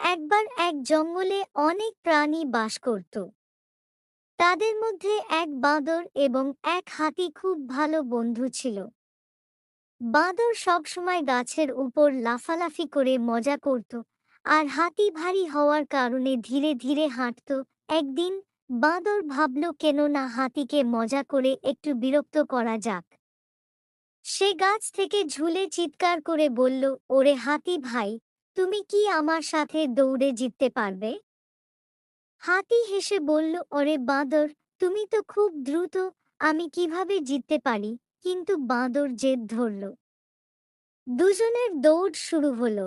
একবার এক জঙ্গলে অনেক প্রাণী বাস করত। তাদের মধ্যে এক বাঁদর এবং এক হাতি খুব ভালো বন্ধু ছিল। বাঁদর সবসময় গাছের উপর লাফালাফি করে মজা করত আর হাতি ভারী হওয়ার কারণে ধীরে ধীরে হাঁটত। একদিন বাঁদর ভাবল কেন না হাতিকে মজা করে একটু বিরক্ত করা যাক। সে গাছ থেকে ঝুলে চিৎকার করে বলল, ওরে হাতি ভাই তুমি কি আমার সাথে দৌড়ে জিততে পারবে? হাতি হেসে বলল, ওরে বাঁদর, তুমি তো খুব দ্রুত, আমি কীভাবে জিততে পারি? কিন্তু বাঁদর জেদ ধরল। দুজনের দৌড় শুরু হলো।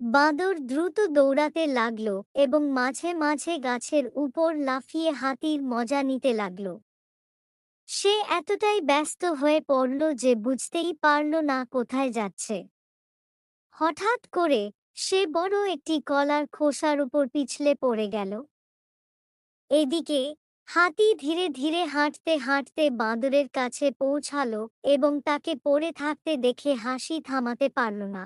বাঁদর দ্রুত দৌড়াতে লাগল এবং মাঝে মাঝে গাছের উপর লাফিয়ে হাতির মজা নিতে লাগল। সে এতটাই ব্যস্ত হয়ে পড়ল যে বুঝতেই পারল না কোথায় যাচ্ছে। হঠাৎ করে সে বড় একটি কলার খোসার উপর পিছলে পড়ে গেল। এদিকে হাতি ধীরে ধীরে হাঁটতে হাঁটতে বাঁদরের কাছে পৌঁছালো এবং তাকে পড়ে থাকতে দেখে হাসি থামাতে পারল না।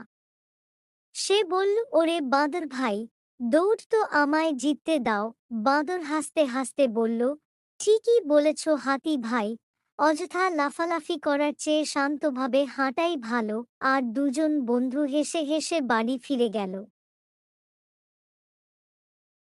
সে বলল, ওরে বাঁদর ভাই, দৌড় তো আমায় জিততে দাও। বাঁদর হাসতে হাসতে বলল, ঠিকই বলেছ হাতি ভাই অযথা লাফালাফি করার চেয়ে শান্তভাবে হাঁটাই ভালো, আর দুজন বন্ধু হেসে হেসে বাড়ি ফিরে গেল।